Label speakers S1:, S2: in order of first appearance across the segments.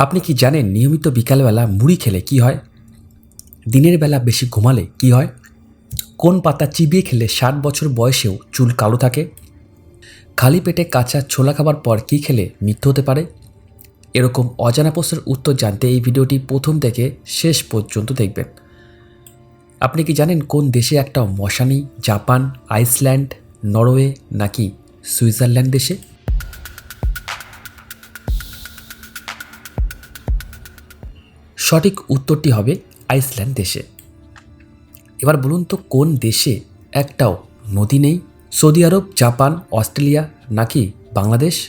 S1: আপনি কি জানেন নিয়মিত বিকালবেলা মুড়ি খেলে কি হয়? দিনের বেলা বেশি ঘুমালে কি হয়? কোন পাতা চিবিয়ে খেলে ষাট বছর বয়সেও চুল কালো থাকে? খালি পেটে কাঁচা ছোলা খাবার পর কী খেলে মৃত্যু হতে পারে? এরকম অজানা প্রশ্নের উত্তর জানতে এই ভিডিওটি প্রথম থেকে শেষ পর্যন্ত দেখবেন। আপনি কি জানেন কোন দেশে একটা মশানি? জাপান, আইসল্যান্ড, নরওয়ে নাকি সুইজারল্যান্ড দেশে? সঠিক উত্তরটি হবে আইসল্যান্ড দেশে। এবার বলুন তো, কোন দেশে একটাও নদী নেই? সৌদি আরব, জাপান, অস্ট্রেলিয়া নাকি বাংলাদেশ?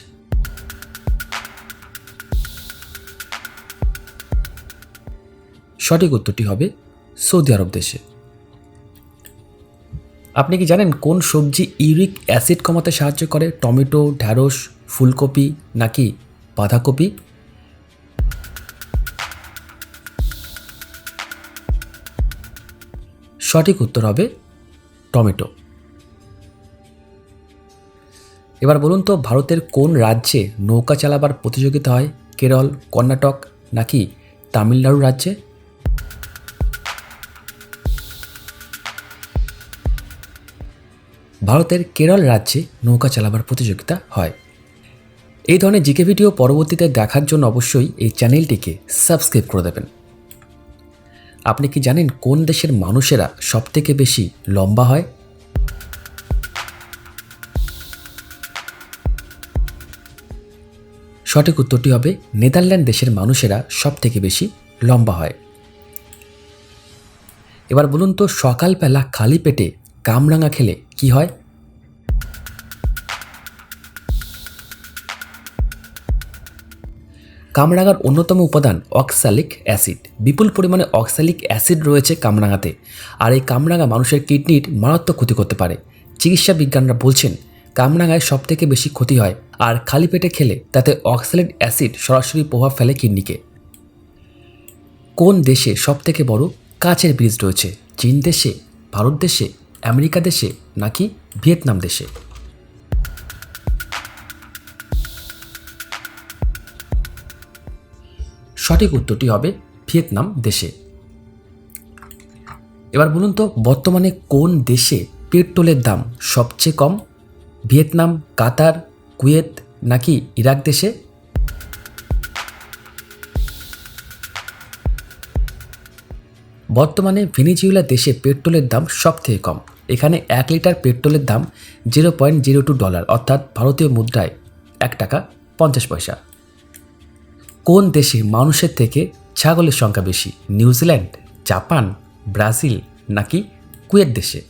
S1: সঠিক উত্তরটি হবে সৌদি আরব দেশে। আপনি কি জানেন কোন সবজি ইউরিক অ্যাসিড কমাতে সাহায্য করে? টমেটো, ঢ্যাঁড়স, ফুলকপি নাকি বাঁধাকপি? সঠিক উত্তর হবে টমেটো। এবার বলুন তো, ভারতের কোন রাজ্যে নৌকা চালাবার প্রতিযোগিতা হয়? কেরল, কর্ণাটক নাকি তামিলনাড়ু রাজ্যে? ভারতের কেরল রাজ্যে নৌকা চালাবার প্রতিযোগিতা হয়। এই ধরনের জিকে ভিডিও পরবর্তীতে দেখার জন্য অবশ্যই এই চ্যানেলটিকে সাবস্ক্রাইব করে দেবেন। আপনি কি জানেন কোন দেশের মানুষেরা সবথেকে বেশি লম্বা হয়? সঠিক উত্তরটি হবে, নেদারল্যান্ড দেশের মানুষেরা সবথেকে বেশি লম্বা হয়। এবার বলুন তো, সকালবেলা খালি পেটে কামরাঙা খেলে কি হয়? কামরাঙার অন্যতম উপাদান অক্সালিক অ্যাসিড। বিপুল পরিমাণে অক্সালিক অ্যাসিড রয়েছে কামরাঙাতে, আর এই কামরাঙা মানুষের কিডনির মারাত্মক ক্ষতি করতে পারে। চিকিৎসা বিজ্ঞানরা বলছেন, কামরাঙায় সব থেকে বেশি ক্ষতি হয়, আর খালি পেটে খেলে তাতে অক্সালিক অ্যাসিড সরাসরি প্রভাব ফেলে কিডনিকে। কোন দেশে সব থেকে বড় কাচের ব্রিজ রয়েছে? চীন দেশে, ভারত দেশে, আমেরিকা দেশে, নাকি ভিয়েতনাম দেশে? সঠিক উত্তরটি হবে ভিয়েতনাম দেশে। এবার বলুন তো, বর্তমানে কোন দেশে পেট্রোলের দাম সবচেয়ে কম? ভিয়েতনাম, কাতার, কুয়েত নাকি ইরাক দেশে? বর্তমানে ভেনিজুয়েলা দেশে পেট্রোলের দাম সব থেকে কম। এখানে এক লিটার পেট্রোলের দাম zero point zero two dollar, অর্থাৎ ভারতীয় মুদ্রায় এক টাকা পঞ্চাশ পয়সা। কোন দেশে মানুষের থেকে ছাগলের সংখ্যা বেশি? নিউজিল্যান্ড, জাপান, ব্রাজিল নাকি কুয়েত দেশে?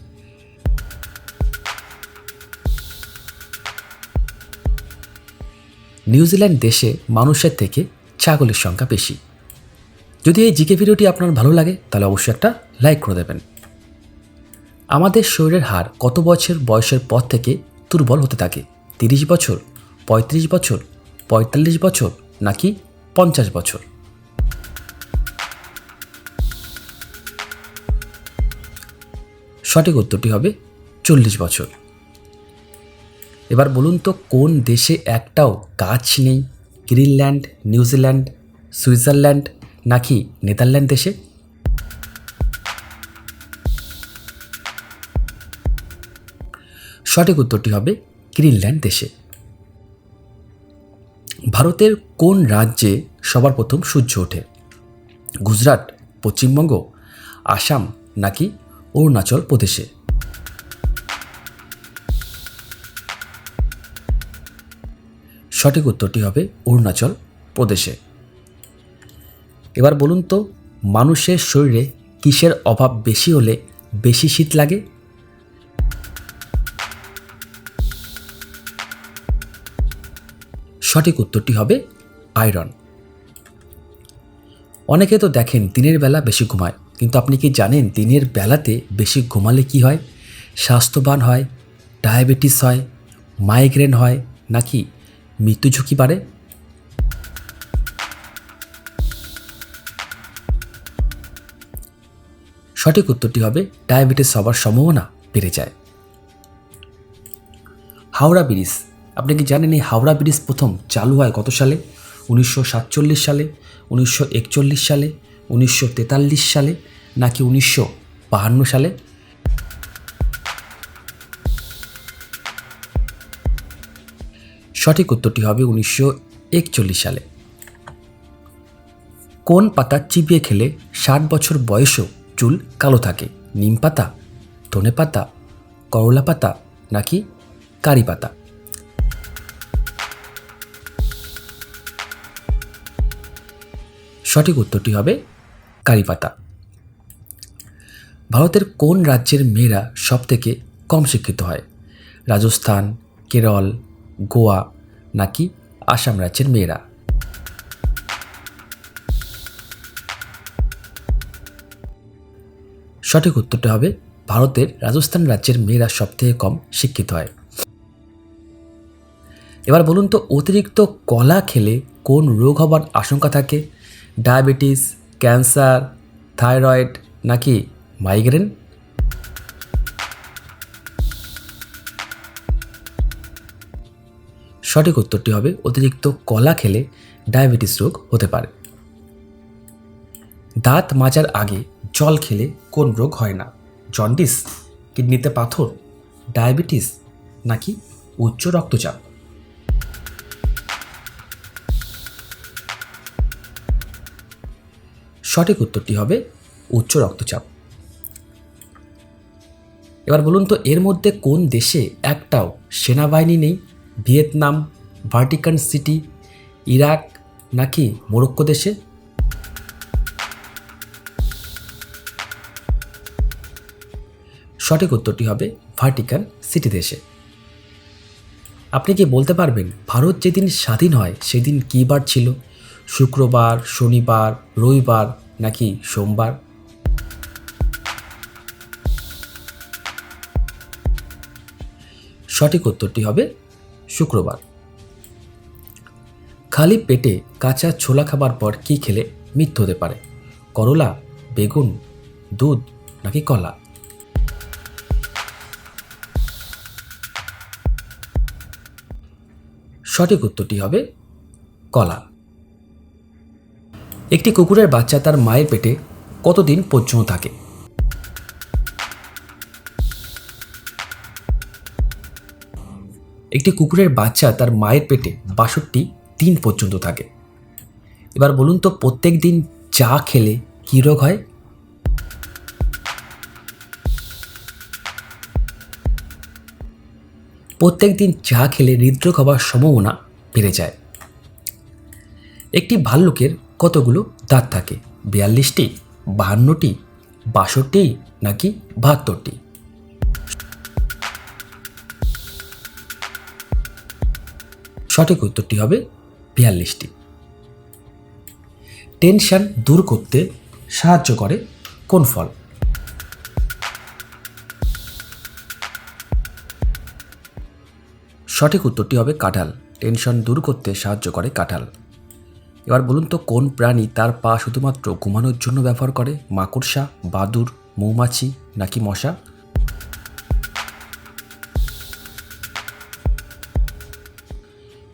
S1: নিউজিল্যান্ড দেশে মানুষের থেকে ছাগলের সংখ্যা বেশি। যদি এই জিকে ভিডিওটি আপনার ভালো লাগে, তাহলে অবশ্যই একটা লাইক করে দেবেন। আমাদের শরীরের হার কত বছর বয়সের পর থেকে দুর্বল হতে থাকে? তিরিশ বছর, পঁয়ত্রিশ বছর, পঁয়তাল্লিশ বছর নাকি পঞ্চাশ বছর। সঠিক উত্তরটি হবে চল্লিশ বছর। এবার বলুন তো, কোন দেশে একটাও গাছ নেই? গ্রিনল্যান্ড, নিউজিল্যান্ড, সুইজারল্যান্ড নাকি নেদারল্যান্ড দেশে? সঠিক উত্তরটি হবে গ্রিনল্যান্ড দেশে। ভারতের কোন রাজ্যে সবার প্রথম সূর্য ওঠে? গুজরাট, পশ্চিমবঙ্গ, আসাম নাকি অরুণাচল প্রদেশে? সঠিক উত্তরটি হবে অরুণাচল প্রদেশে। এবার বলুন তো, মানুষের শরীরে কিসের অভাব বেশি হলে বেশি শীত লাগে? সঠিক উত্তরটি হবে আয়রন। অনেকে তো দেখেন দিনের বেলা বেশি ঘুমায়, কিন্তু আপনি কি জানেন দিনের বেলাতে বেশি ঘুমালে কি হয়? স্বাস্থ্যবান হয়, ডায়াবেটিস হয়, মাইগ্রেন হয়, নাকি মৃত্যু ঝুঁকি বাড়ে? সঠিক উত্তরটি হবে, ডায়াবেটিস হওয়ার সম্ভাবনা বেড়ে যায়। হাওড়া ব্রিজ। আপনি কি জানেন এই হাওড়া ব্রিজ প্রথম চালু হয় কত সালে? উনিশশো সাতচল্লিশ সালে, উনিশশো একচল্লিশ সালে, উনিশশো তেতাল্লিশ সালে, নাকি উনিশশো সালে? সঠিক উত্তরটি হবে উনিশশো একচল্লিশ সালে। কোন পাতা চিবিয়ে খেলে ষাট বছর বয়সেও চুল কালো থাকে? নিম পাতা, ধনে পাতা, করলা পাতা, নাকি কারি পাতা? সঠিক উত্তরটি হবে কারিপাতা। ভারতের কোন রাজ্যের মেয়েরা সবথেকে কম শিক্ষিত হয়? রাজস্থান, কেরল, গোয়া নাকি আসাম রাজ্যের মেয়েরা? সঠিক উত্তরটা হবে ভারতের রাজস্থান রাজ্যের মেয়েরা সবথেকে কম শিক্ষিত হয়। এবার বলুন তো, অতিরিক্ত কলা খেলে কোন রোগ হবার আশঙ্কা থাকে? ডায়াবেটিস, ক্যান্সার, থাইরয়েড নাকি মাইগ্রেন? সঠিক উত্তরটি হবে অতিরিক্ত কলা খেলে ডায়াবেটিস রোগ হতে পারে। দাঁত মাজার আগে জল খেলে কোন রোগ হয় না? জন্ডিস, কিডনিতে পাথর, ডায়াবেটিস নাকি উচ্চ রক্তচাপ? সঠিক উত্তরটি হবে উচ্চ রক্তচাপ। এবার বলুন তো, এর মধ্যে কোন দেশে একটাও সেনাবাহিনী নেই? ভিয়েতনাম, ভার্টিকান সিটি, ইরাক নাকি মোরক্কো দেশে? সঠিক উত্তরটি হবে ভার্টিকান সিটি দেশে। আপনি কি বলতে পারবেন, ভারত যেদিন স্বাধীন হয়, সেদিন কী বার ছিল? শুক্রবার, শনিবার, রবিবার নাকি সোমবার? সঠিক উত্তরটি হবে শুক্রবার। খালি পেটে কাঁচা ছোলা খাবার পর কী খেলে মৃত্যু হতে পারে? করলা, বেগুন, দুধ নাকি কলা? সঠিক উত্তরটি হবে কলা। একটি কুকুরের বাচ্চা তার মায়ের পেটে কতদিন পর্যন্ত থাকে? একটি কুকুরের বাচ্চা তার মায়ের পেটে বাষট্টি দিন পর্যন্ত থাকে। এবার বলুন তো, প্রত্যেক দিন চা খেলে কী রোগ হয়? প্রত্যেক দিন চা খেলে হৃদরোগ হওয়ার সম্ভাবনা বেড়ে যায়। একটি ভাল্লুকের কতগুলো দাঁত থাকে? বিয়াল্লিশটি, বাহান্নটি, বাষট্টি নাকি বাহাত্তরটি? সঠিক উত্তরটি হবে বিয়াল্লিশটি। টেনশন দূর করতে সাহায্য করে কোন ফল? সঠিক উত্তরটি হবে কাঁঠাল। টেনশন দূর করতে সাহায্য করে কাঁঠাল। এবার বলুন তো, কোন প্রাণী তার পা শুধুমাত্র ঘুমানোর জন্য ব্যবহার করে? মাকড়সা, বাদুর, মৌমাছি নাকি মশা?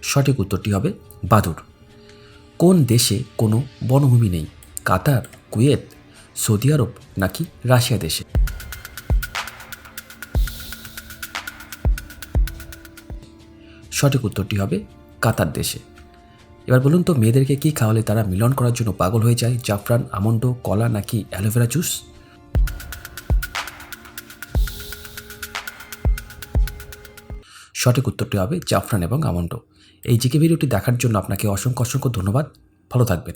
S1: সঠিক উত্তরটি হবে বাদুর। কোন দেশে কোনো বনভূমি নেই? কাতার, কুয়েত, সৌদি আরব নাকি রাশিয়া দেশে? সঠিক উত্তরটি হবে কাতার দেশে। এবার বলুন তো, মেয়েদেরকে কি খাওয়ালে তারা মিলন করার জন্য পাগল হয়ে যায়? জাফরান, আমন্ড, কলা নাকি অ্যালোভেরা জুস? সঠিক উত্তরটি হবে জাফরান এবং আমন্ড। এই জিকে ভিডিওটি দেখার জন্য আপনাকে অসংখ্য অসংখ্য ধন্যবাদ। ভালো থাকবেন।